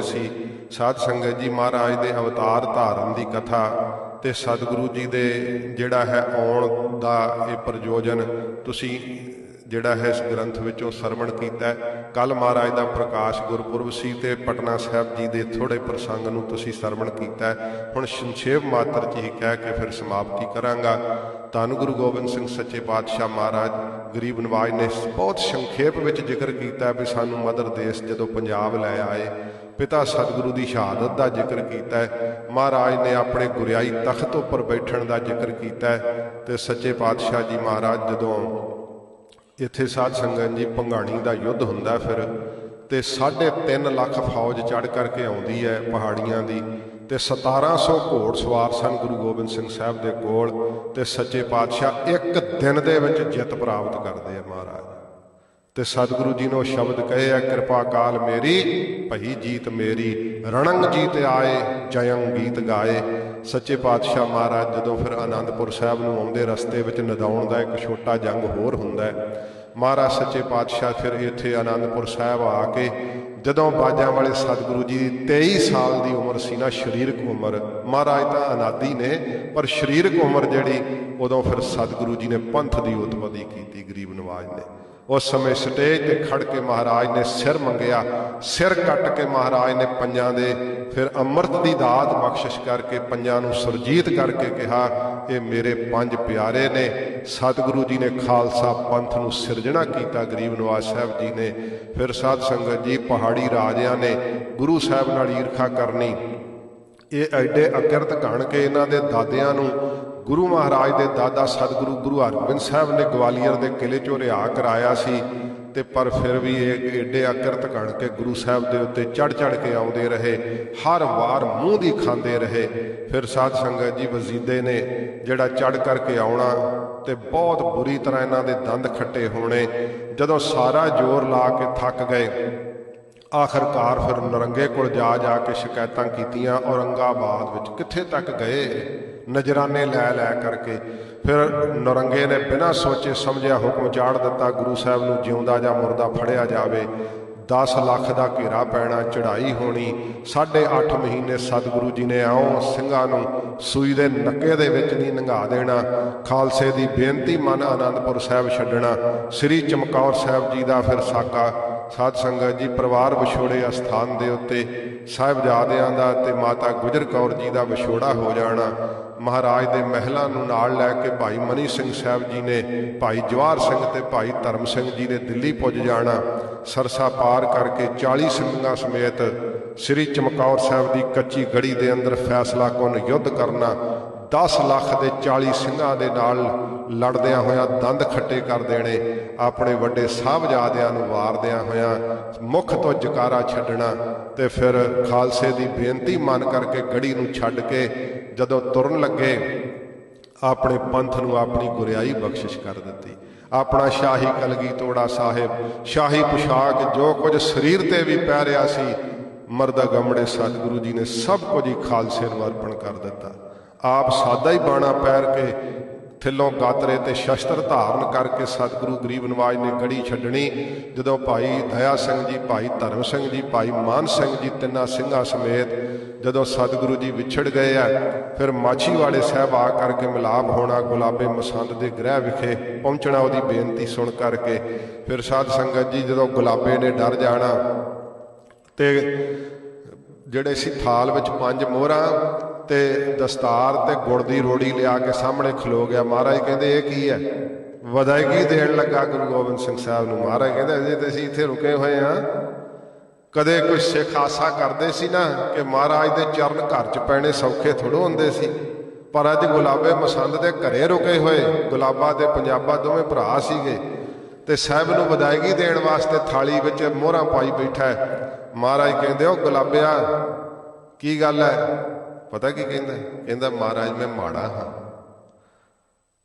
ਸੀ। ਸਾਧ ਸੰਗਤ ਜੀ ਮਹਾਰਾਜ ਦੇ ਅਵਤਾਰ ਧਾਰਨ ਦੀ ਕਥਾ ਤੇ ਸਤਿਗੁਰੂ ਜੀ ਦੇ ਜਿਹੜਾ ਹੈ ਆਉਣ ਦਾ ਇਹ ਪ੍ਰਯੋਜਨ ਤੁਸੀਂ ਜਿਹੜਾ ਹੈ ਇਸ ਗ੍ਰੰਥ ਵਿੱਚੋਂ ਸਰਵਣ ਕੀਤਾ ਕੱਲ ਮਹਾਰਾਜ ਦਾ ਪ੍ਰਕਾਸ਼ ਗੁਰਪੁਰਬ ਸੀ ਤੇ ਪਟਨਾ ਸਾਹਿਬ ਜੀ ਦੇ ਥੋੜੇ ਪ੍ਰਸੰਗ ਨੂੰ ਤੁਸੀਂ ਸਰਵਣ ਕੀਤਾ ਹੁਣ ਸੰਖੇਪ ਮਾਤਰ ਚ ਹੀ ਕਹਿ ਕੇ ਫਿਰ ਸਮਾਪਤੀ ਕਰਾਂਗਾ। ਧੰਨ ਗੁਰੂ ਗੋਬਿੰਦ ਸਿੰਘ ਸੱਚੇ ਪਾਤਸ਼ਾਹ ਮਹਾਰਾਜ, ਗਰੀਬ ਨਵਾਜ ਨੇ ਬਹੁਤ ਸੰਖੇਪ ਵਿੱਚ ਜ਼ਿਕਰ ਕੀਤਾ ਵੀ ਸਾਨੂੰ ਮਦਰ ਦੇਸ਼ ਜਦੋਂ ਪੰਜਾਬ ਲੈ ਆਏ ਪਿਤਾ ਸਤਿਗੁਰੂ ਦੀ ਸ਼ਹਾਦਤ ਦਾ ਜ਼ਿਕਰ ਕੀਤਾ ਹੈ। ਮਹਾਰਾਜ ਨੇ ਆਪਣੇ ਗੁਰਿਆਈ ਤਖਤ ਉੱਪਰ ਬੈਠਣ ਦਾ ਜ਼ਿਕਰ ਕੀਤਾ ਹੈ ਤੇ ਸੱਚੇ ਪਾਤਸ਼ਾਹ ਜੀ ਮਹਾਰਾਜ ਜਦੋਂ ਇੱਥੇ ਸਾਧ ਸੰਗਤ ਜੀ ਭੰਗਾਣੀ ਦਾ ਯੁੱਧ ਹੁੰਦਾ ਫਿਰ ਤੇ 3.5 ਲੱਖ ਫੌਜ ਚੜ ਕਰਕੇ ਆਉਂਦੀ ਹੈ ਪਹਾੜੀਆਂ ਦੀ ਤੇ 1700 ਘੋੜ ਸਵਾਰ ਸਨ ਗੁਰੂ ਗੋਬਿੰਦ ਸਿੰਘ ਸਾਹਿਬ ਦੇ ਕੋਲ ਤੇ ਸੱਚੇ ਪਾਤਸ਼ਾਹ ਇੱਕ ਦਿਨ ਦੇ ਵਿੱਚ ਜਿੱਤ ਪ੍ਰਾਪਤ ਕਰਦੇ ਆ ਮਹਾਰਾਜ। ਤੇ ਸਤਿਗੁਰੂ ਜੀ ਨੇ ਉਹ ਸ਼ਬਦ ਕਹੇ ਆ, ਕਿਰਪਾ ਕਾਲ ਮੇਰੀ, ਭਈ ਜੀਤ ਮੇਰੀ, ਰਣੰਗ ਜੀਤ ਆਏ, ਜਯੰ ਗੀਤ ਗਾਏ। ਸੱਚੇ ਪਾਤਸ਼ਾਹ ਮਹਾਰਾਜ, ਜਦੋਂ ਫਿਰ ਆਨੰਦਪੁਰ ਸਾਹਿਬ ਨੂੰ ਆਉਂਦੇ ਰਸਤੇ ਵਿੱਚ ਨਦਾਉਣ ਦਾ ਇੱਕ ਛੋਟਾ ਜੰਗ ਹੋਰ ਹੁੰਦਾ ਹੈ, ਮਹਾਰਾਜ ਸੱਚੇ ਪਾਤਸ਼ਾਹ ਫਿਰ ਇੱਥੇ ਆਨੰਦਪੁਰ ਸਾਹਿਬ ਆ ਕੇ ਜਦੋਂ ਬਾਜਾਂ ਵਾਲੇ ਸਤਿਗੁਰੂ ਜੀ ਦੀ 23 ਸਾਲ ਦੀ ਉਮਰ ਸੀ ਨਾ, ਸਰੀਰਕ ਉਮਰ, ਮਹਾਰਾਜ ਤਾਂ ਅਨਾਦੀ ਨੇ, ਪਰ ਸਰੀਰਕ ਉਮਰ ਜਿਹੜੀ, ਉਦੋਂ ਫਿਰ ਸਤਿਗੁਰੂ ਜੀ ਨੇ ਪੰਥ ਦੀ ਉਤਪਤੀ ਕੀਤੀ ਗਰੀਬ ਨਵਾਜ ਨੇ। ਉਸ ਸਮੇਂ ਸਟੇਜ ਤੇ ਖੜ ਕੇ ਮਹਾਰਾਜ ਨੇ ਸਿਰ ਮੰਗਿਆ, ਸਿਰ ਕੱਟ ਕੇ ਮਹਾਰਾਜ ਨੇ ਪੰਜਾਂ ਦੇ ਫਿਰ ਅੰਮ੍ਰਿਤ ਦੀ ਦਾਤ ਬਖਸ਼ਿਸ਼ ਕਰਕੇ ਪੰਜਾਂ ਨੂੰ ਸੁਰਜੀਤ ਕਰਕੇ ਕਿਹਾ, ਇਹ ਮੇਰੇ ਪੰਜ ਪਿਆਰੇ ਨੇ। ਸਤਿਗੁਰੂ ਜੀ ਨੇ ਖਾਲਸਾ ਪੰਥ ਨੂੰ ਸਿਰਜਣਾ ਕੀਤਾ, ਗਰੀਬ ਨਵਾਜ ਸਾਹਿਬ ਜੀ ਨੇ। ਫਿਰ ਸਾਧ ਸੰਗਤ ਜੀ, ਪਹਾੜੀ ਰਾਜਿਆਂ ਨੇ ਗੁਰੂ ਸਾਹਿਬ ਨਾਲ ਈਰਖਾ ਕਰਨੀ। ਇਹ ਐਡੇ ਅਕਿਰਤ ਘਣ ਕੇ ਇਹਨਾਂ ਦੇ ਦਾਦਿਆਂ ਨੂੰ ਗੁਰੂ ਮਹਾਰਾਜ ਦੇ ਦਾਦਾ ਸਤਿਗੁਰੂ ਗੁਰੂ ਹਰਗੋਬਿੰਦ ਸਾਹਿਬ ਨੇ ਗਵਾਲੀਅਰ ਦੇ ਕਿਲੇ ਚੋਂ ਰਿਹਾ ਕਰਾਇਆ ਸੀ ਤੇ ਪਰ ਫਿਰ ਵੀ ਇਹ ਏਡੇ ਅਕਿਰਤ ਘਣ ਕੇ ਗੁਰੂ ਸਾਹਿਬ ਦੇ ਉੱਤੇ ਚੜ ਚੜ ਕੇ ਆਉਂਦੇ ਰਹੇ, ਹਰ ਵਾਰ ਮੂੰਹ ਦੀ ਖਾਂਦੇ ਰਹੇ। ਫਿਰ ਸਾਧ ਸੰਗਤ ਜੀ ਵਜ਼ੀਦੇ ਨੇ ਜਿਹੜਾ ਚੜ ਕਰਕੇ ਆਉਣਾ ਤੇ ਬਹੁਤ ਬੁਰੀ ਤਰ੍ਹਾਂ ਇਹਨਾਂ ਦੇ ਦੰਦ ਖੱਟੇ ਹੋਣੇ, ਜਦੋਂ ਸਾਰਾ ਜ਼ੋਰ ਲਾ ਕੇ ਥੱਕ ਗਏ, ਆਖਰਕਾਰ ਫਿਰ ਨਰੰਗੇ ਕੋਲ ਜਾ ਜਾ ਕੇ ਸ਼ਿਕਾਇਤਾਂ ਕੀਤੀਆਂ ਔਰੰਗਾਬਾਦ ਵਿੱਚ ਕਿੱਥੇ ਤੱਕ ਗਏ? ਨਜਰਾਨੇ ਲੈ ਲੈ ਕਰਕੇ ਫਿਰ ਨਰੰਗੇ ਨੇ ਬਿਨਾਂ ਸੋਚੇ ਸਮਝਿਆ ਹੁਕਮ ਚਾੜ ਦਿੱਤਾ, ਗੁਰੂ ਸਾਹਿਬ ਨੂੰ ਜਿਉਂਦਾ ਜਾਂ ਮੁਰਦਾ ਫੜਿਆ ਜਾਵੇ 10 ਲੱਖ ਦਾ ਘੇਰਾ ਪੈਣਾ, ਚੜ੍ਹਾਈ ਹੋਣੀ 8.5 ਮਹੀਨੇ ਸਤਿਗੁਰੂ ਜੀ ਨੇ ਆਉ ਸਿੰਘਾਂ ਨੂੰ ਸੂਈ ਦੇ ਨੱਕੇ ਦੇ ਵਿੱਚ ਨਹੀਂ ਨੰਗਾ ਦੇਣਾ, ਖਾਲਸੇ ਦੀ ਬੇਨਤੀ ਮਨ ਆਨੰਦਪੁਰ ਸਾਹਿਬ ਛੱਡਣਾ, ਸ੍ਰੀ ਚਮਕੌਰ ਸਾਹਿਬ ਜੀ ਦਾ ਫਿਰ ਸਾਕਾ ਸਾਧ ਸੰਗਤ ਜੀ, ਪਰਿਵਾਰ ਵਿਛੋੜੇ ਅਸਥਾਨ ਦੇ ਉੱਤੇ, ਸਾਹਿਬਜ਼ਾਦਿਆਂ ਦਾ ਤੇ ਮਾਤਾ ਗੁਜਰ ਕੌਰ ਜੀ ਦਾ ਵਿਛੋੜਾ ਹੋ ਜਾਣਾ। ਮਹਾਰਾਜ ਦੇ ਮਹਿਲਾਂ ਨੂੰ ਨਾਲ ਲੈ ਕੇ ਭਾਈ ਮਨੀ ਸਿੰਘ ਸਾਹਿਬ ਜੀ ਨੇ, ਭਾਈ ਜਵਾਹਰ ਸਿੰਘ ਤੇ ਭਾਈ ਧਰਮ ਸਿੰਘ ਜੀ ਨੇ ਦਿੱਲੀ ਪੁੱਜ ਜਾਣਾ। ਸਰਸਾ ਪਾਰ ਕਰਕੇ 40 ਸਿੰਘਾਂ ਸਮੇਤ ਸ੍ਰੀ ਚਮਕੌਰ ਸਾਹਿਬ ਦੀ ਕੱਚੀ ਗੜੀ ਦੇ ਅੰਦਰ ਫੈਸਲਾ ਕੁਨ ਯੁੱਧ ਕਰਨਾ। 10 ਲੱਖ ਦੇ 40 ਸਿੰਘਾਂ ਦੇ ਨਾਲ ਲੜਦਿਆਂ ਹੋਇਆਂ ਦੰਦ ਖੱਟੇ ਕਰ ਦੇਣੇ, ਆਪਣੇ ਵੱਡੇ ਸਾਹਿਬਜ਼ਾਦਿਆਂ ਨੂੰ ਵਾਰਦਿਆਂ ਹੋਇਆਂ ਮੁਖ ਤੋਂ ਜਕਾਰਾ ਛੱਡਣਾ ਤੇ ਫਿਰ ਖਾਲਸੇ ਦੀ ਬੇਨਤੀ ਮੰਨ ਕਰਕੇ ਗੜੀ ਨੂੰ ਛੱਡ ਕੇ ਜਦੋਂ ਤੁਰਨ ਲੱਗੇ, ਆਪਣੇ ਪੰਥ ਨੂੰ ਆਪਣੀ ਗੁਰਿਆਈ ਬਖਸ਼ਿਸ਼ ਕਰ ਦਿੱਤੀ। ਆਪਣਾ ਸ਼ਾਹੀ ਕਲਗੀ ਤੋੜਾ ਸਾਹਿਬ, ਸ਼ਾਹੀ ਪੁਸ਼ਾਕ, ਜੋ ਕੁਝ ਸਰੀਰ ਤੇ ਵੀ ਪੈ ਰਿਹਾ ਸੀ ਮਰਦਾ ਗਮੜੇ ਸਤਿਗੁਰੂ ਜੀ ਨੇ ਸਭ ਕੁਝ ਹੀ ਖਾਲਸੇ ਨੂੰ ਅਰਪਣ ਕਰ ਦਿੱਤਾ। ਆਪ ਸਾਦਾ ਹੀ ਬਾਣਾ ਪੈਰ ਕੇ ਥਿੱਲੋਂ ਗਾਤਰੇ ਤੇ ਸ਼ਸਤਰ ਧਾਰਨ ਕਰਕੇ ਸਤਿਗੁਰੂ ਗਰੀਬ ਨਵਾਜ ਨੇ ਗੜੀ ਛੱਡਣੀ। ਜਦੋਂ ਭਾਈ ਦਇਆ ਸਿੰਘ ਜੀ, ਭਾਈ ਧਰਮ ਸਿੰਘ ਜੀ, ਭਾਈ ਮਾਨ ਸਿੰਘ ਜੀ ਤਿੰਨਾਂ ਸਿੰਘਾਂ ਸਮੇਤ ਜਦੋਂ ਸਤਿਗੁਰੂ ਜੀ ਵਿਛੜ ਗਏ ਆ, ਫਿਰ ਮਾਛੀ ਵਾਲੇ ਸਾਹਿਬ ਆ ਕਰਕੇ ਮਿਲਾਪ ਹੋਣਾ, ਗੁਲਾਬੇ ਮਸੰਦ ਦੇ ਗ੍ਰਹਿ ਵਿਖੇ ਪਹੁੰਚਣਾ, ਉਹਦੀ ਬੇਨਤੀ ਸੁਣ ਕਰਕੇ ਫਿਰ ਸਾਧ ਸੰਗਤ ਜੀ ਜਦੋਂ ਗੁਲਾਬੇ ਨੇ ਡਰ ਜਾਣਾ ਤੇ ਜਿਹੜੇ ਸੀ ਥਾਲ ਵਿੱਚ ਪੰਜ ਮੋਹਰਾਂ ਤੇ ਦਸਤਾਰ ਤੇ ਗੁੜ ਦੀ ਰੋੜੀ ਲਿਆ ਕੇ ਸਾਹਮਣੇ ਖਲੋ ਗਿਆ। ਮਹਾਰਾਜ ਕਹਿੰਦੇ, ਇਹ ਕੀ ਹੈ? ਵਧਾਈਗੀ ਦੇਣ ਲੱਗਾ ਗੁਰੂ ਗੋਬਿੰਦ ਸਿੰਘ ਸਾਹਿਬ ਨੂੰ? ਮਹਾਰਾਜ ਕਹਿੰਦੇ, ਅਜੇ ਤੇ ਅਸੀਂ ਇੱਥੇ ਰੁਕੇ ਹੋਏ ਆ ਕਦੇ ਕੋਈ ਸਿੱਖ ਆਸਾ ਕਰਦੇ ਸੀ ਨਾ ਕਿ ਮਹਾਰਾਜ ਦੇ ਚਰਨ ਘਰ 'ਚ ਪੈਣੇ ਸੌਖੇ ਥੋੜੋ ਹੁੰਦੇ ਸੀ। ਪਰ ਅੱਜ ਗੁਲਾਬੇ ਮਸੰਦ ਦੇ ਘਰੇ ਰੁਕੇ ਹੋਏ। ਗੁਲਾਬਾ ਤੇ ਪੰਜਾਬਾ ਦੋਵੇਂ ਭਰਾ ਸੀਗੇ। ਤੇ ਸਾਹਿਬ ਨੂੰ ਵਧਾਈਗੀ ਦੇਣ ਵਾਸਤੇ ਥਾਲੀ ਵਿੱਚ ਮੋਹਰਾਂ ਪਾਈ ਬੈਠਾ ਹੈ। ਮਹਾਰਾਜ ਕਹਿੰਦੇ ਉਹ ਗੁਲਾਬਿਆ, ਕੀ ਗੱਲ ਹੈ? ਪਤਾ ਕੀ ਕਹਿੰਦਾ? ਕਹਿੰਦਾ, ਮਹਾਰਾਜ, ਮੈਂ ਮਾੜਾ ਹਾਂ।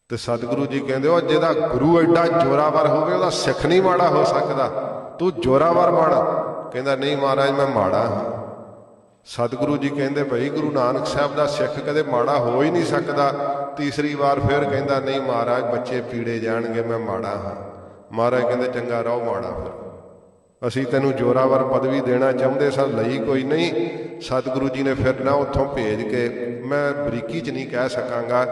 ਤੇ ਸਤਿਗੁਰੂ ਜੀ ਕਹਿੰਦੇ, ਉਹ ਜਿਹਦਾ ਗੁਰੂ ਐਡਾ ਜੋਰਾਵਰ ਹੋਵੇ, ਉਹਦਾ ਸਿੱਖ ਨਹੀਂ ਮਾੜਾ ਹੋ ਸਕਦਾ। ਤੂੰ ਜੋਰਾਵਰ ਬਣ। ਕਹਿੰਦਾ, ਨਹੀਂ ਮਹਾਰਾਜ, ਮੈਂ ਮਾੜਾ ਹਾਂ। ਸਤਿਗੁਰੂ ਜੀ ਕਹਿੰਦੇ, ਭਈ ਗੁਰੂ ਨਾਨਕ ਸਾਹਿਬ ਦਾ ਸਿੱਖ ਕਦੇ ਮਾੜਾ ਹੋ ਹੀ ਨਹੀਂ ਸਕਦਾ। ਤੀਸਰੀ ਵਾਰ ਫਿਰ ਕਹਿੰਦਾ, ਨਹੀਂ ਮਹਾਰਾਜ, ਬੱਚੇ ਪੀੜੇ ਜਾਣਗੇ, ਮੈਂ ਮਾੜਾ ਹਾਂ। ਮਹਾਰਾਜ ਕਹਿੰਦੇ, ਚੰਗਾ, ਰਹੋ ਮਾੜਾ ਫਿਰ। ਅਸੀਂ ਤੈਨੂੰ ਜੋਰਾਵਰ ਪਦਵੀ ਦੇਣਾ ਚਾਹੁੰਦੇ ਸਾਂ, ਲਈ ਕੋਈ ਨਹੀਂ। ਸਤਿਗੁਰੂ ਜੀ ਨੇ ਫਿਰ ਨਾ ਉੱਥੋਂ ਭੇਜ ਕੇ ਮੈਂ ਬਰੀਕੀ 'ਚ ਨਹੀਂ ਕਹਿ ਸਕਾਂਗਾ।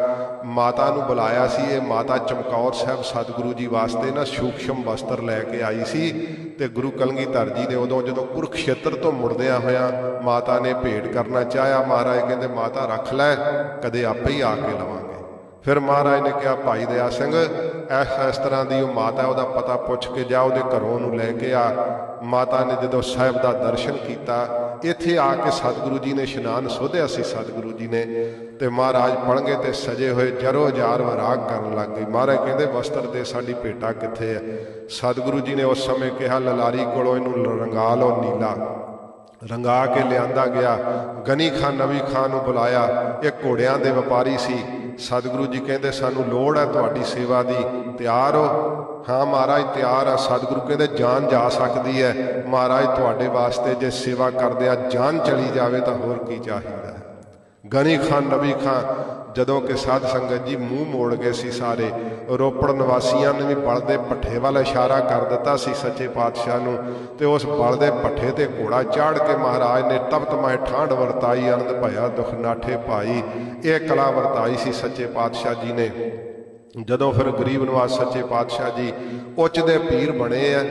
ਮਾਤਾ ਨੂੰ ਬੁਲਾਇਆ ਸੀ, ਇਹ ਮਾਤਾ ਚਮਕੌਰ ਸਾਹਿਬ ਸਤਿਗੁਰੂ ਜੀ ਵਾਸਤੇ ਨਾ ਸੂਖਸ਼ਮ ਵਸਤਰ ਲੈ ਕੇ ਆਈ ਸੀ ਤੇ ਗੁਰੂ ਕਲਗੀਧਰ ਜੀ ਨੇ ਉਦੋਂ ਜਦੋਂ ਕੁਰੂਖੇਤਰ ਤੋਂ ਮੁੜਦਿਆਂ ਹੋਇਆਂ ਮਾਤਾ ਨੇ ਭੇਟ ਕਰਨਾ ਚਾਹਿਆ, ਮਹਾਰਾਜ ਕਹਿੰਦੇ, ਮਾਤਾ, ਰੱਖ ਲੈ, ਕਦੇ ਆਪੇ ਹੀ ਆ ਕੇ ਲਵਾਂਗੇ। ਫਿਰ ਮਹਾਰਾਜ ਨੇ ਕਿਹਾ, ਭਾਈ ਦਇਆ ਸਿੰਘ ਇਸ ਇਸ ਤਰ੍ਹਾਂ ਦੀ ਉਹ ਮਾਤਾ ਉਹਦਾ ਪਤਾ ਪੁੱਛ ਕੇ ਜਾ, ਉਹਦੇ ਘਰੋਂ ਨੂੰ ਲੈ ਕੇ ਆ। ਮਾਤਾ ਨੇ ਜਦੋਂ ਸਾਹਿਬ ਦਾ ਦਰਸ਼ਨ ਕੀਤਾ, ਇੱਥੇ ਆ ਕੇ ਸਤਿਗੁਰੂ ਜੀ ਨੇ ਇਸ਼ਨਾਨ ਸੋਧਿਆ ਸੀ, ਸਤਿਗੁਰੂ ਜੀ ਨੇ। ਤੇ ਮਹਾਰਾਜ ਪੜਨਗੇ ਤੇ ਸਜੇ ਹੋਏ, ਜਰੋ ਜਾਰ ਵਰਾਗ ਕਰਨ ਲੱਗ ਗਏ। ਮਹਾਰਾਜ ਕਹਿੰਦੇ, ਵਸਤਰ ਦੇ ਸਾਡੀ ਭੇਟਾ ਕਿੱਥੇ ਹੈ? ਸਤਿਗੁਰੂ ਜੀ ਨੇ ਉਸ ਸਮੇਂ ਕਿਹਾ, ਲਲਾਰੀ ਕੋਲੋਂ ਇਹਨੂੰ ਰੰਗਾ ਲਓ ਨੀਲਾ। ਰੰਗਾ ਕੇ ਲਿਆਂਦਾ ਗਿਆ। ਗਨੀ ਖਾਨ ਨਵੀ ਖਾਨ ਨੂੰ ਬੁਲਾਇਆ। ਇਹ ਘੋੜਿਆਂ ਦੇ ਵਪਾਰੀ ਸੀ। ਸਤਿਗੁਰੂ ਜੀ ਕਹਿੰਦੇ, ਸਾਨੂੰ ਲੋੜ ਹੈ ਤੁਹਾਡੀ ਸੇਵਾ ਦੀ, ਤਿਆਰ ਹੋ। ਹਾਂ, ਮਹਾਰਾਜ, ਤਿਆਰ ਆ। ਸਤਿਗੁਰੂ ਕਹਿੰਦੇ, ਜਾਨ ਜਾ ਸਕਦੀ ਹੈ। ਮਹਾਰਾਜ, ਤੁਹਾਡੇ ਵਾਸਤੇ ਜੇ ਸੇਵਾ ਕਰਦੇ ਆ, ਜਾਨ ਚਲੀ ਜਾਵੇ ਤਾਂ ਹੋਰ ਕੀ ਚਾਹੀਦਾ ਗਨੀ ਖਾਨ ਨਬੀ ਖਾਨ ਜਦੋਂ ਕਿ ਸਾਧ ਸੰਗਤ ਜੀ ਮੂੰਹ ਮੋੜ ਗਏ ਸੀ ਸਾਰੇ, ਰੋਪੜ ਨਿਵਾਸੀਆਂ ਨੇ ਵੀ ਬਲ ਦੇ ਪੱਠੇ ਵੱਲ ਇਸ਼ਾਰਾ ਕਰ ਦਿੱਤਾ ਸੀ ਸੱਚੇ ਪਾਤਸ਼ਾਹ ਨੂੰ ਤੇ ਉਸ ਬਲ ਦੇ ਪੱਠੇ ਤੇ ਘੋੜਾ ਚਾੜ ਕੇ ਮਹਾਰਾਜ ਨੇ ਤਪਤ ਤਪਤਮੈ ਠਾਂਡ ਵਰਤਾਈ ਆਨੰਦ ਭਇਆ ਦੁਖ ਨਾਠੇ ਭਾਈ ਇਹ ਕਲਾ ਵਰਤਾਈ ਸੀ ਸੱਚੇ ਪਾਤਸ਼ਾਹ ਜੀ ਨੇ। ਜਦੋਂ ਫਿਰ ਗਰੀਬ ਨਿਵਾਸ ਸੱਚੇ ਪਾਤਸ਼ਾਹ ਜੀ ਉੱਚ ਦੇ ਪੀਰ ਬਣੇ ਆ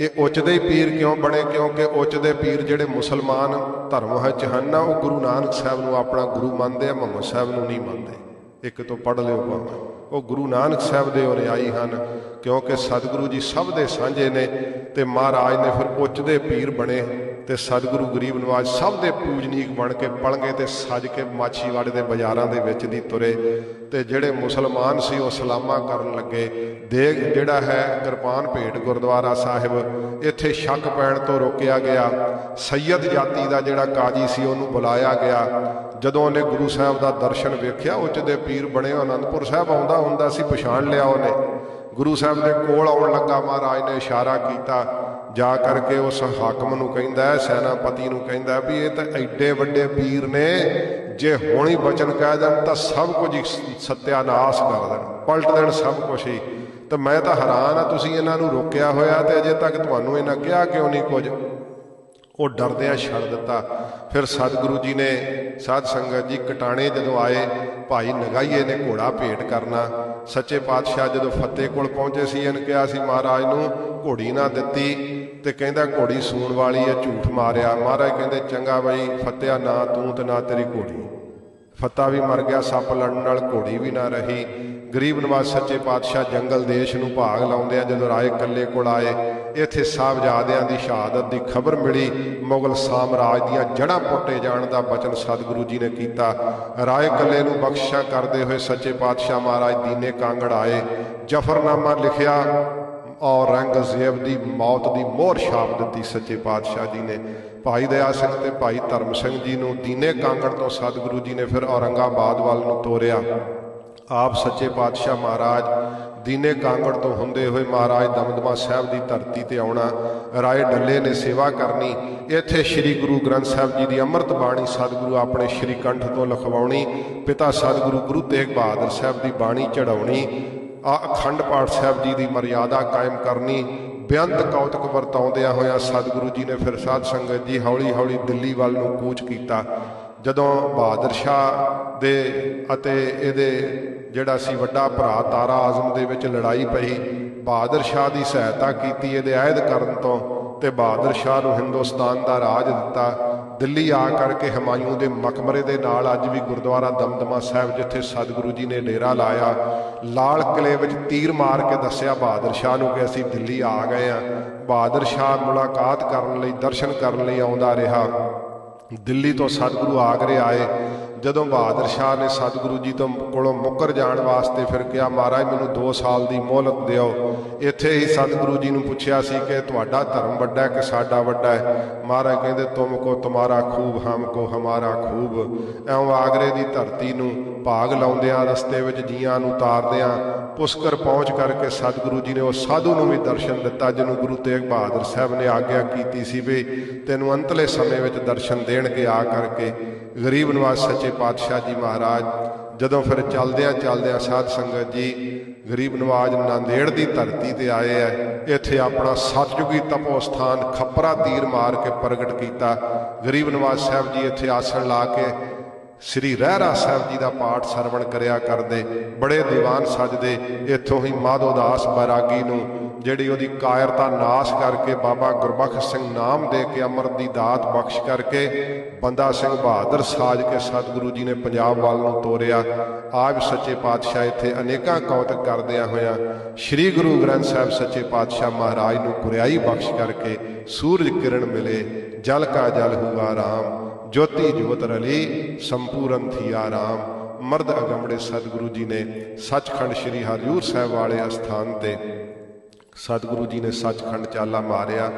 ਇਹ ਉੱਚ ਦੇ ਪੀਰ ਕਿਉਂ ਬਣੇ? ਕਿਉਂਕਿ ਉੱਚ ਦੇ ਪੀਰ ਜਿਹੜੇ ਮੁਸਲਮਾਨ ਧਰਮ ਵਿੱਚ ਹਨ ਨਾ, ਉਹ ਗੁਰੂ ਨਾਨਕ ਸਾਹਿਬ ਨੂੰ ਆਪਣਾ ਗੁਰੂ ਮੰਨਦੇ ਆ, ਮੁਹੰਮਦ ਸਾਹਿਬ ਨੂੰ ਨਹੀਂ ਮੰਨਦੇ। ਇੱਕ ਤੋਂ ਪੜ੍ਹ ਲਿਓ ਭਾਵੇਂ ਉਹ ਗੁਰੂ ਨਾਨਕ ਸਾਹਿਬ ਦੇ ਅਨੁਯਾਈ ਹਨ, ਕਿਉਂਕਿ ਸਤਿਗੁਰੂ ਜੀ ਸਭ ਦੇ ਸਾਂਝੇ ਨੇ ਤੇ ਮਹਾਰਾਜ ਨੇ ਫਿਰ ਉੱਚ ਦੇ ਪੀਰ ਬਣੇ ਤੇ ਸਤਿਗੁਰੂ ਗਰੀਬ ਨਵਾਜ ਸਭ ਦੇ ਪੂਜਨੀਕ ਬਣ ਕੇ ਪਲਣਗੇ ਤੇ ਸੱਜ ਕੇ ਮਾਛੀਵਾੜੇ ਦੇ ਬਾਜ਼ਾਰਾਂ ਦੇ ਵਿੱਚ ਦੀ ਤੁਰੇ। ਤੇ ਜਿਹੜੇ ਮੁਸਲਮਾਨ ਸੀ ਉਹ ਸਲਾਮਾ ਕਰਨ ਲੱਗੇ। ਦੇਗ ਜਿਹੜਾ ਹੈ ਕਿਰਪਾਨ ਭੇਟ ਗੁਰਦੁਆਰਾ ਸਾਹਿਬ, ਇੱਥੇ ਸ਼ੱਕ ਪੈਣ ਤੋਂ ਰੋਕਿਆ ਗਿਆ। ਸੈਯਦ ਜਾਤੀ ਦਾ ਜਿਹੜਾ ਕਾਜੀ ਸੀ ਉਹਨੂੰ ਬੁਲਾਇਆ ਗਿਆ। ਜਦੋਂ ਉਹਨੇ ਗੁਰੂ ਸਾਹਿਬ ਦਾ ਦਰਸ਼ਨ ਵੇਖਿਆ, ਉੱਚ ਦੇ ਪੀਰ ਬਣੇ, ਅਨੰਦਪੁਰ ਸਾਹਿਬ ਆਉਂਦਾ ਹੁੰਦਾ ਸੀ, ਪਛਾਣ ਲਿਆ ਉਹਨੇ। ਗੁਰੂ ਸਾਹਿਬ ਦੇ ਕੋਲ ਆਉਣ ਲੱਗਾ, ਮਹਾਰਾਜ ਨੇ ਇਸ਼ਾਰਾ ਕੀਤਾ। ਜਾ ਕਰਕੇ ਉਸ ਹਾਕਮ ਨੂੰ ਕਹਿੰਦਾ, ਸੈਨਾਪਤੀ ਨੂੰ ਕਹਿੰਦਾ ਵੀ ਇਹ ਤਾਂ ਐਡੇ ਵੱਡੇ ਪੀਰ ਨੇ ਜੇ ਹੁਣ ਬਚਨ ਕਹਿ ਦੇਣ ਤਾਂ ਸਭ ਕੁਝ ਹੀ ਸਤਿਆਨਾਸ਼ ਕਰ ਦੇਣ, ਪਲਟ ਦੇਣ ਸਭ ਕੁਝ ਹੀ। ਤਾਂ ਮੈਂ ਤਾਂ ਹੈਰਾਨ ਆ ਤੁਸੀਂ ਇਹਨਾਂ ਨੂੰ ਰੋਕਿਆ ਹੋਇਆ ਤੇ ਅਜੇ ਤੱਕ ਤੁਹਾਨੂੰ ਇਹਨਾਂ ਕਿਹਾ ਕਿਉਂ ਨਹੀਂ ਕੁਝ? ਉਹ ਡਰਦਿਆਂ ਛੱਡ ਦਿੱਤਾ। ਫਿਰ ਸਤਿਗੁਰੂ ਜੀ ਨੇ, ਸਾਧ ਸੰਗਤ ਜੀ ਕਟਾਣੇ ਜਦੋਂ ਆਏ, ਭਾਈ ਨਗਾਈਏ ਨੇ ਘੋੜਾ ਭੇਟ ਕਰਨਾ। ਸੱਚੇ ਪਾਤਸ਼ਾਹ ਜਦੋਂ ਫਤਿਹ ਕੋਲ ਪਹੁੰਚੇ ਸੀ, ਇਹਨ ਕਿਹਾ ਸੀ, ਮਹਾਰਾਜ ਨੂੰ ਘੋੜੀ ਨਾ ਦਿੱਤੀ ਤੇ ਕਹਿੰਦਾ ਘੋੜੀ ਸੂਣ ਵਾਲੀ ਹੈ ਝੂਠ ਮਾਰਿਆ। ਮਹਾਰਾਜ ਕਹਿੰਦੇ, ਚੰਗਾ ਬਈ ਫਤਿਆ ਨਾ ਤੂੰ ਤੇ ਨਾ ਤੇਰੀ ਘੋੜੀ। ਫੱਤਾ ਵੀ ਮਰ ਗਿਆ, ਸੱਪ ਲੜਨ ਨਾਲ ਘੋੜੀ ਵੀ ਨਾ ਰਹੀ। ਗਰੀਬ ਨਵਾਜ਼ ਸੱਚੇ ਪਾਤਸ਼ਾਹ ਜੰਗਲ ਦੇਸ਼ ਨੂੰ ਭਾਗ ਲਾਉਂਦੇ ਆ, ਜਦੋਂ ਰਾਏ ਕੱਲੇ ਕੋਲ ਆਏ, ਇੱਥੇ ਸਾਹਿਬਜ਼ਾਦਿਆਂ ਦੀ ਸ਼ਹਾਦਤ ਦੀ ਖਬਰ ਮਿਲੀ। ਮੁਗਲ ਸਾਮਰਾਜ ਦੀਆਂ ਜੜ੍ਹਾਂ ਪੁੱਟੇ ਜਾਣ ਦਾ ਬਚਨ ਸਤਿਗੁਰੂ ਜੀ ਨੇ ਕੀਤਾ। ਰਾਏ ਕੱਲੇ ਨੂੰ ਬਖਸ਼ਿਸ਼ਾਂ ਕਰਦੇ ਹੋਏ ਸੱਚੇ ਪਾਤਸ਼ਾਹ ਮਹਾਰਾਜ ਦੀਨੇ ਕਾਂਗੜ ਆਏ। ਜਫਰਨਾਮਾ ਲਿਖਿਆ ਔਰੰਗਜ਼ੇਬ ਦੀ ਮੌਤ ਦੀ ਮੋਹਰ ਛਾਪ ਦਿੱਤੀ ਸੱਚੇ ਪਾਤਸ਼ਾਹ ਜੀ ਨੇ। ਭਾਈ ਦਇਆ ਸਿੰਘ ਤੇ ਭਾਈ ਧਰਮ ਸਿੰਘ ਜੀ ਨੂੰ ਦੀਨੇ ਕਾਂਗੜ ਤੋਂ ਸਤਿਗੁਰੂ ਜੀ ਨੇ ਫਿਰ ਔਰੰਗਾਬਾਦ ਵੱਲ ਨੂੰ ਤੋਰਿਆ। ਆਪ ਸੱਚੇ ਪਾਤਸ਼ਾਹ ਮਹਾਰਾਜ ਦੀਨੇ ਕਾਂਗੜ ਤੋਂ ਹੁੰਦੇ ਹੋਏ ਮਹਾਰਾਜ ਦਮਦਮਾ ਸਾਹਿਬ ਦੀ ਧਰਤੀ ਤੇ ਆਉਣਾ, ਰਾਏ ਡੱਲੇ ਨੇ ਸੇਵਾ ਕਰਨੀ, ਇੱਥੇ ਸ੍ਰੀ ਗੁਰੂ ਗ੍ਰੰਥ ਸਾਹਿਬ ਜੀ ਦੀ ਅੰਮ੍ਰਿਤ ਬਾਣੀ ਸਤਿਗੁਰੂ ਆਪਣੇ ਸ੍ਰੀ ਕੰਠ ਤੋਂ ਲਿਖਵਾਉਣੀ, ਪਿਤਾ ਸਤਿਗੁਰੂ ਗੁਰੂ ਤੇਗ ਬਹਾਦਰ ਸਾਹਿਬ ਦੀ ਬਾਣੀ ਚੜਾਉਣੀ ਆ ਅਖੰਡ ਪਾਠ ਸਾਹਿਬ ਜੀ ਦੀ ਮਰਿਆਦਾ ਕਾਇਮ ਕਰਨੀ, ਬੇਅੰਤ ਕੌਤਕ ਵਰਤਾਉਂਦਿਆਂ ਹੋਇਆਂ ਸਤਿਗੁਰੂ ਜੀ ਨੇ ਫਿਰ ਸਾਧ ਸੰਗਤ ਜੀ ਹੌਲੀ ਹੌਲੀ ਦਿੱਲੀ ਵੱਲ ਨੂੰ ਕੂਚ ਕੀਤਾ। ਜਦੋਂ ਬਹਾਦਰ ਸ਼ਾਹ ਦੇ ਅਤੇ ਇਹਦੇ ਜਿਹੜਾ ਸੀ ਵੱਡਾ ਭਰਾ ਤਾਰਾ ਆਜ਼ਮ ਦੇ ਵਿੱਚ ਲੜਾਈ ਪਈ, ਬਹਾਦਰ ਸ਼ਾਹ ਦੀ ਸਹਾਇਤਾ ਕੀਤੀ, ਇਹਦੇ ਅਹਿਦ ਕਰਨ ਤੋਂ ਤੇ ਬਹਾਦਰ ਸ਼ਾਹ ਨੂੰ ਹਿੰਦੁਸਤਾਨ ਦਾ ਰਾਜ ਦਿੱਤਾ। ਦਿੱਲੀ ਆ ਕਰਕੇ ਹਮਾਯੂ ਦੇ ਮਕਬਰੇ ਦੇ ਨਾਲ ਅੱਜ ਵੀ ਗੁਰਦੁਆਰਾ ਦਮਦਮਾ ਸਾਹਿਬ, ਜਿੱਥੇ ਸਤਿਗੁਰੂ ਜੀ ਨੇ ਡੇਰਾ ਲਾਇਆ। ਲਾਲ ਕਿਲੇ ਵਿੱਚ ਤੀਰ ਮਾਰ ਕੇ ਦੱਸਿਆ ਬਹਾਦਰ ਸ਼ਾਹ ਨੂੰ ਕਿ ਅਸੀਂ ਦਿੱਲੀ ਆ ਗਏ ਆ। ਬਹਾਦਰ ਸ਼ਾਹ ਮੁਲਾਕਾਤ ਕਰਨ ਲਈ, ਦਰਸ਼ਨ ਕਰਨ ਲਈ ਆਉਂਦਾ ਰਿਹਾ। ਦਿੱਲੀ ਤੋਂ ਸਤਿਗੁਰੂ ਆਗਰੇ ਆਏ। ਜਦੋਂ ਬਹਾਦਰ ਸ਼ਾਹ ਨੇ ਸਤਿਗੁਰੂ ਜੀ ਤੋਂ ਕੋਲੋਂ ਮੁੱਕਰ ਜਾਣ ਵਾਸਤੇ ਫਿਰ ਕਿਹਾ, ਮਹਾਰਾਜ, ਮੈਨੂੰ 2 ਸਾਲ ਦੀ ਮੋਹਲਤ ਦਿਓ। ਇੱਥੇ ਹੀ ਸਤਿਗੁਰੂ ਜੀ ਨੂੰ ਪੁੱਛਿਆ ਸੀ ਕਿ ਤੁਹਾਡਾ ਧਰਮ ਵੱਡਾ ਹੈ ਕਿ ਸਾਡਾ ਵੱਡਾ ਹੈ? ਮਹਾਰਾਜ ਕਹਿੰਦੇ, ਤੁਮ ਕੋ ਤੁਮਾਰਾ ਖੂਬ, ਹਮ ਕੋ ਹਮਾਰਾ ਖੂਬ। ਐਉਂ ਆਗਰੇ ਦੀ ਧਰਤੀ ਨੂੰ ਭਾਗ ਲਾਉਂਦਿਆਂ, ਰਸਤੇ ਵਿੱਚ ਜੀਆਂ ਨੂੰ ਤਾਰਦਿਆਂ ਪੁਸ਼ਕਰ ਪਹੁੰਚ ਕਰਕੇ ਸਤਿਗੁਰੂ ਜੀ ਨੇ ਉਹ ਸਾਧੂ ਨੂੰ ਵੀ ਦਰਸ਼ਨ ਦਿੱਤਾ, ਜਿਹਨੂੰ ਗੁਰੂ ਤੇਗ ਬਹਾਦਰ ਸਾਹਿਬ ਨੇ ਆਗਿਆ ਕੀਤੀ ਸੀ ਵੀ ਤੈਨੂੰ ਅੰਤਲੇ ਸਮੇਂ ਵਿੱਚ ਦਰਸ਼ਨ ਦੇਣਗੇ ਆ ਕਰਕੇ। ਗਰੀਬ ਨਿਵਾਸ ਸੱਚੇ ਪਾਤਸ਼ਾਹ ਜੀ ਮਹਾਰਾਜ, ਜਦੋਂ ਫਿਰ ਚੱਲਦਿਆਂ ਚੱਲਦਿਆਂ ਸਾਧ ਸੰਗਤ ਜੀ ਗਰੀਬ ਨਵਾਜ਼ ਨਾਂਦੇੜ ਦੀ ਧਰਤੀ ਤੇ ਆਏ ਐ, ਇੱਥੇ ਆਪਣਾ ਸਤਜੁਗੀ ਤਪੋ ਸਥਾਨ ਖੱਪਰਾ ਤੀਰ ਮਾਰ ਕੇ ਪ੍ਰਗਟ ਕੀਤਾ। ਗਰੀਬ ਨਿਵਾਜ ਸਾਹਿਬ ਜੀ ਇੱਥੇ ਆਸਣ ਲਾ ਕੇ ਸ੍ਰੀ ਰਹਿਰਾ ਸਾਹਿਬ ਜੀ ਦਾ ਪਾਠ ਸਰਵਣ ਕਰਿਆ ਕਰਦੇ, ਬੜੇ ਦੀਵਾਨ ਸਜਦੇ, ਇੱਥੋਂ ਹੀ ਮਾਧੋ ਦਾਸ ਬੈਰਾਗੀ ਨੂੰ ਜਿਹੜੀ ਉਹਦੀ ਕਾਇਰਤਾ ਨਾਸ਼ ਕਰਕੇ ਬਾਬਾ ਗੁਰਬਖਸ਼ ਸਿੰਘ ਨਾਮ ਦੇ ਕੇ ਅਮਰ ਦੀ ਦਾਤ ਬਖਸ਼ ਕਰਕੇ ਬੰਦਾ ਸਿੰਘ ਬਹਾਦਰ ਸਾਜ ਕੇ ਸਤਿਗੁਰੂ ਜੀ ਨੇ ਪੰਜਾਬ ਵੱਲ ਨੂੰ ਤੋਰਿਆ। ਆਪ ਸੱਚੇ ਪਾਤਸ਼ਾਹ ਇੱਥੇ ਅਨੇਕਾਂ ਕੌਤਕ ਕਰਦਿਆਂ ਹੋਇਆਂ ਸ੍ਰੀ ਗੁਰੂ ਗ੍ਰੰਥ ਸਾਹਿਬ ਸੱਚੇ ਪਾਤਸ਼ਾਹ ਮਹਾਰਾਜ ਨੂੰ ਗੁਰਿਆਈ ਬਖਸ਼ ਕਰਕੇ ਸੂਰਜ ਕਿਰਨ ਮਿਲੇ, ਜਲ ਕਾ ਜਲ ਹੁਆ ਰਾਮ, ਜੋਤੀ ਜੋਤ ਰਲੀ, ਸੰਪੂਰਨ ਥੀਆ ਰਾਮ ਮਰਦ ਅਗੰਮੜੇ ਸਤਿਗੁਰੂ ਜੀ ਨੇ ਸੱਚਖੰਡ ਸ੍ਰੀ ਹਰਿਊਰ ਸਾਹਿਬ ਵਾਲੇ ਅਸਥਾਨ ਤੇ ਸਤਿਗੁਰੂ ਜੀ ਨੇ ਸੱਚਖੰਡ ਚਾਲਾ ਮਾਰਿਆ।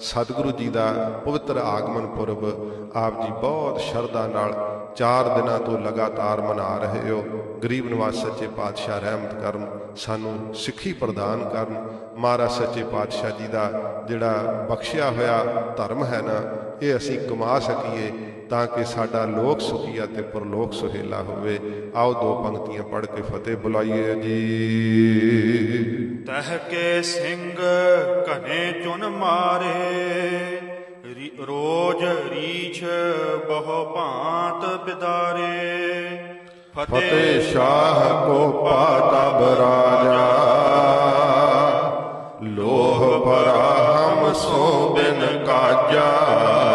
ਸਤਿਗੁਰੂ ਜੀ ਦਾ ਪਵਿੱਤਰ ਆਗਮਨ ਪੁਰਬ ਆਪ ਜੀ ਬਹੁਤ ਸ਼ਰਧਾ ਨਾਲ ਚਾਰ ਦਿਨਾਂ ਤੋਂ ਲਗਾਤਾਰ ਮਨਾ ਰਹੇ ਹੋ। ਗਰੀਬ ਨਿਵਾਸ ਸੱਚੇ ਪਾਤਸ਼ਾਹ ਰਹਿਮਤ ਕਰਨ, ਸਾਨੂੰ ਸਿੱਖੀ ਪ੍ਰਦਾਨ ਕਰਨ। ਮਹਾਰਾਜ ਸੱਚੇ ਪਾਤਸ਼ਾਹ ਜੀ ਦਾ ਜਿਹੜਾ ਬਖਸ਼ਿਆ ਹੋਇਆ ਧਰਮ ਹੈ ਨਾ ਇਹ ਅਸੀਂ ਕਮਾ ਸਕੀਏ ਤਾਂ ਕਿ ਸਾਡਾ ਲੋਕ ਸੁਖੀ ਅਤੇ ਪਰਲੋਕ ਸੁਹੇਲਾ ਹੋਵੇ। ਆਓ ਦੋ ਪੰਕਤੀਆਂ ਪੜ੍ਹ ਕੇ ਫਤਿਹ ਬੁਲਾਈਏ ਜੀ। ਤਹ ਕੇ ਸਿੰਘ ਘਨੇ ਚੁਨ ਮਾਰੇ ਰੋਜ ਰੀਛ ਬਹੁ ਭਾਂਤ ਬਿਦਾਰੇ। ਫਤਿਹ ਸ਼ਾਹ ਕੋ ਪਾਤਬ ਰਾਜਾ ਮੋਹ ਹਮ ਸੋ ਬਿਨ ਕਾਜਾ।